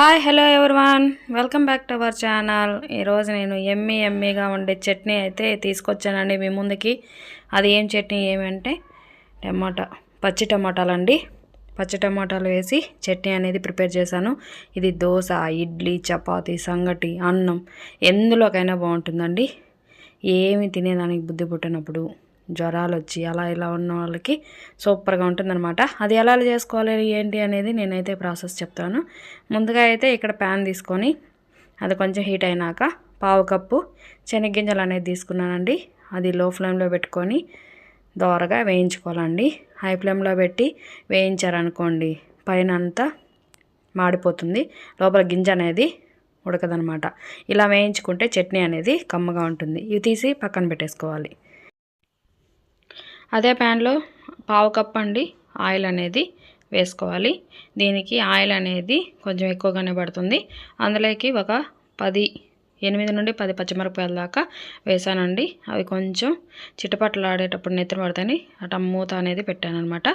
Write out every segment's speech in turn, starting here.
Hi hello everyone welcome back to our channel ఈరోజు నేను ఎమ్మి ఎమ్మిగా ఉండే చట్నీ అయితే తీసుకొచ్చానండి మీ ముందుకి. అది ఏం చట్నీ ఏమంటే టమాటా పచ్చి టమాటాలండి. పచ్చి టమాటాలు వేసి చట్నీ అనేది ప్రిపేర్ చేశాను. ఇది దోశ ఇడ్లీ చపాతి సంగటి అన్నం. ఎందులోకైనా బాగుంటుందండి. ఏమి తినేదానికి బుద్ధి పుట్టినప్పుడు. జ్వరాలు వచ్చి అలా ఇలా ఉన్న వాళ్ళకి సూపర్గా ఉంటుందన్నమాట. అది ఎలా చేసుకోవాలి ఏంటి అనేది నేనైతే ప్రాసెస్ చెప్తాను. ముందుగా అయితే ఇక్కడ ప్యాన్ తీసుకొని అది కొంచెం హీట్ అయినాక పావు కప్పు శనగ్గింజలు అనేది తీసుకున్నానండి. అది లో ఫ్లేమ్లో పెట్టుకొని దోరగా వేయించుకోవాలండి. హై ఫ్లేమ్లో పెట్టి వేయించారనుకోండి పైన అంతా మాడిపోతుంది. లోపల గింజ అనేది ఉడకదనమాట ఇలా వేయించుకుంటే చట్నీ అనేది కమ్మగా ఉంటుంది. ఇవి తీసి పక్కన పెట్టేసుకోవాలి. అదే ప్యాన్లో పావు కప్ అండి ఆయిల్ అనేది వేసుకోవాలి. దీనికి ఆయిల్ అనేది కొంచెం ఎక్కువగానే పడుతుంది. అందులోకి ఒక పది ఎనిమిది నుండి పది పచ్చిమిరపకాయల దాకా వేసానండి. అవి కొంచెం చిటపట్లాడేటప్పుడు నెత్తిన పడతాయని అట మూత అనేది పెట్టాను అనమాట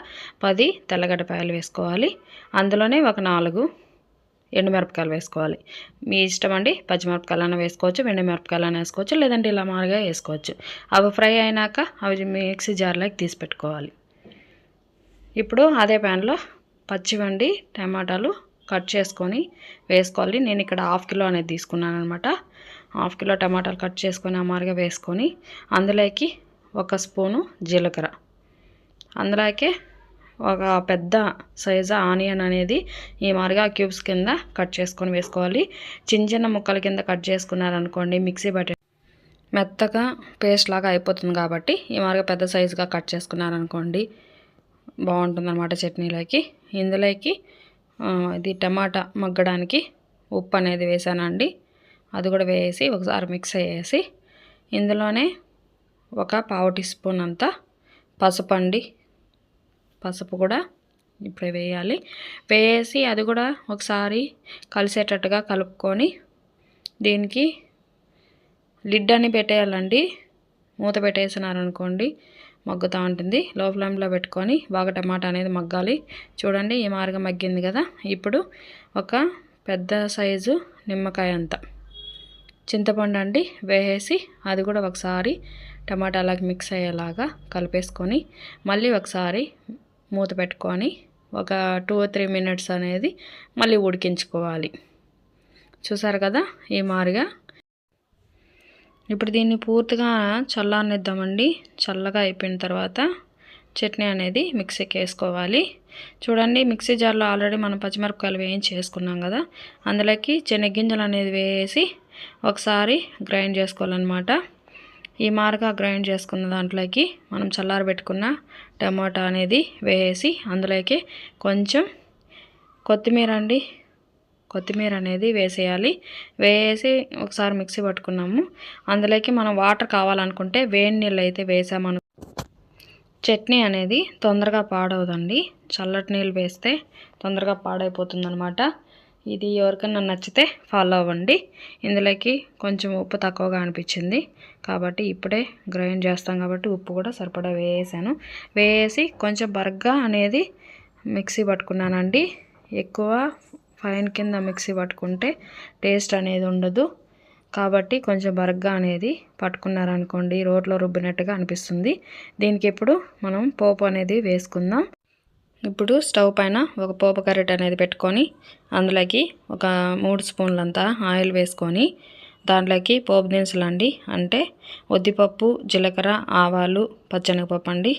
పది తెల్లగడ్డపాయలు వేసుకోవాలి. అందులోనే ఒక నాలుగు ఎండుమిరపకాయలు వేసుకోవాలి. మీ ఇష్టం అండి పచ్చిమిరపకాయలైనా వేసుకోవచ్చు ఎండుమిరపకాయలైనా వేసుకోవచ్చు లేదంటే ఇలా మామూలుగా వేసుకోవచ్చు. అవి ఫ్రై అయినాక అవి మిక్సీ జార్లోకి తీసి పెట్టుకోవాలి. ఇప్పుడు అదే ప్యాన్లో పచ్చివండి టమాటాలు కట్ చేసుకొని వేసుకోవాలి. నేను ఇక్కడ హాఫ్ కిలో అనేది తీసుకున్నాను అనమాట హాఫ్ కిలో టమాటాలు కట్ చేసుకొని అమారుగా వేసుకొని అందులోకి ఒక స్పూను జీలకర్ర. అందులోకి ఒక పెద్ద సైజు ఆనియన్ అనేది ఈ మారుగా క్యూబ్స్ కింద కట్ చేసుకొని వేసుకోవాలి. చిన్న చిన్న ముక్కల కింద కట్ చేసుకున్నారనుకోండి మిక్సీ బట్టి మెత్తగా పేస్ట్ లాగా అయిపోతుంది కాబట్టి ఈ మారుగా పెద్ద సైజుగా కట్ చేసుకున్నారనుకోండి బాగుంటుందన్నమాట చట్నీలోకి. ఇందులోకి ఇది టమాటా మగ్గడానికి ఉప్పు అనేది వేసానండి. అది కూడా వేసి ఒకసారి మిక్స్ అయ్యేసి ఇందులోనే ఒక పావు టీ స్పూన్ అంతా పసుపండి పసుపు కూడా ఇప్పుడు వేయాలి. వేసి అది కూడా ఒకసారి కలిసేటట్టుగా కలుపుకొని దీనికి లిడ్ అని పెట్టేయాలండి. మూత పెట్టేసినారనుకోండి మగ్గుతూ ఉంటుంది. లో ఫ్లేమ్లో పెట్టుకొని బాగా టమాటా అనేది మగ్గాలి. చూడండి ఈ మార్గం మగ్గింది కదా. ఇప్పుడు ఒక పెద్ద సైజు నిమ్మకాయ అంత. చింతపండు అండి వేసి అది కూడా ఒకసారి టమాటాలకు మిక్స్ అయ్యేలాగా కలిపేసుకొని మళ్ళీ ఒకసారి మూత పెట్టుకొని ఒక టూ త్రీ మినిట్స్ అనేది మళ్ళీ ఉడికించుకోవాలి. చూసారు కదా ఈ మారిగా? ఇప్పుడు దీన్ని పూర్తిగా చల్లనిద్దామండి చల్లగా అయిపోయిన తర్వాత చట్నీ అనేది మిక్సీకి వేసుకోవాలి. చూడండి మిక్సీ జార్లో ఆల్రెడీ మనం పచ్చిమిరపకాయలు వేయించి వేసుకున్నాం కదా. అందులోకి శనగ్గింజలు అనేది వేసి ఒకసారి గ్రైండ్ చేసుకోవాలన్నమాట. ఈ మారగా గ్రైండ్ చేసుకున్న దాంట్లోకి మనం చల్లారబెట్టుకున్న టమాటా అనేది వేసి అందులోకి కొంచెం కొత్తిమీర అండి. కొత్తిమీర అనేది వేసేయాలి. వేసి ఒకసారి మిక్సీ పట్టుకున్నాము. అందులోకి మనం వాటర్ కావాలనుకుంటే వేడి నీళ్ళు అయితే వేసామను చట్నీ అనేది తొందరగా పాడవదండి. చల్లటి నీళ్ళు వేస్తే తొందరగా పాడైపోతుంది అనమాట ఇది ఎవరికైనా నచ్చితే ఫాలో అవ్వండి. ఇందులోకి కొంచెం ఉప్పు తక్కువగా అనిపించింది. కాబట్టి ఇప్పుడే గ్రైండ్ చేస్తాం కాబట్టి ఉప్పు కూడా సరిపడా వేసాను. వేసి కొంచెం బరగ్గా అనేది మిక్సీ పట్టుకున్నానండి. ఎక్కువ ఫైన్ కింద మిక్సీ పట్టుకుంటే టేస్ట్ అనేది ఉండదు. కాబట్టి కొంచెం బరగ్గా అనేది పట్టుకున్నారనుకోండి రోట్లో రుబ్బినట్టుగా అనిపిస్తుంది. దీనికి ఇప్పుడు మనం పోపు అనేది వేసుకుందాం. ఇప్పుడు స్టవ్ పైన ఒక పోపు కర్రెట్ అనేది పెట్టుకొని అందులోకి ఒక మూడు స్పూన్లంతా ఆయిల్ వేసుకొని దాంట్లోకి పోపు దినుసులు అండి అంటే ఉద్దిపప్పు జీలకర్ర ఆవాలు పచ్చనగపప్పు అండి.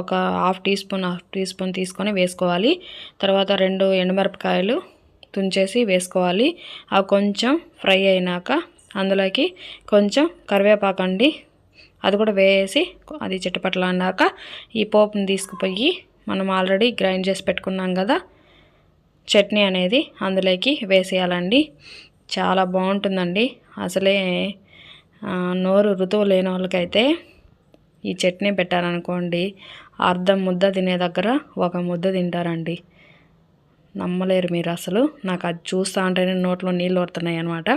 ఒక half teaspoon half teaspoon తీసుకొని వేసుకోవాలి. తర్వాత రెండు ఎండుమిరపకాయలు తుంచేసి వేసుకోవాలి. అవి కొంచెం ఫ్రై అయినాక అందులోకి కొంచెం కరివేపాకు అండి అది కూడా వేసి అది చిట్టపట్ల అన్నాక ఈ పోపుని తీసుకుపోయి మనం ఆల్రెడీ గ్రైండ్ చేసి పెట్టుకున్నాం కదా. చట్నీ అనేది అందులోకి వేసేయాలండి. చాలా బాగుంటుందండి. అసలే నోరు ఋతువు లేని వాళ్ళకైతే ఈ చట్నీ పెట్టారనుకోండి అర్ధం ముద్ద తినే దగ్గర ఒక ముద్ద తింటారండి. నమ్మలేరు మీరు అసలు. నాకు అది చూస్తూ ఉంటేనే నోట్లో నీళ్ళు వస్తున్నాయి అనమాట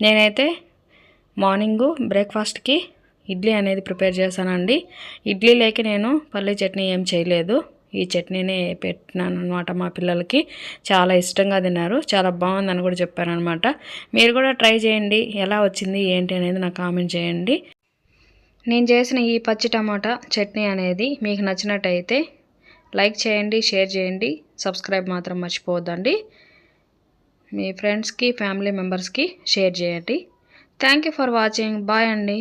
నేనైతే మార్నింగు బ్రేక్ఫాస్ట్కి ఇడ్లీ అనేది ప్రిపేర్ చేశానండి. ఇడ్లీ లేక నేను పల్లీ చట్నీ ఏం చేయలేదు. ఈ చట్నీని పెట్టినాను అనమాట మా పిల్లలకి. చాలా ఇష్టంగా తిన్నారు. చాలా బాగుందని కూడా చెప్పారనమాట మీరు కూడా ట్రై చేయండి. ఎలా వచ్చింది ఏంటి అనేది నాకు కామెంట్ చేయండి. నేను చేసిన ఈ పచ్చి టమాటా చట్నీ అనేది మీకు నచ్చినట్టయితే లైక్ చేయండి షేర్ చేయండి. సబ్స్క్రైబ్ మాత్రం మర్చిపోవద్దండి. మీ ఫ్రెండ్స్కి ఫ్యామిలీ మెంబర్స్కి షేర్ చేయండి. Thank you for watching. Bye అండి.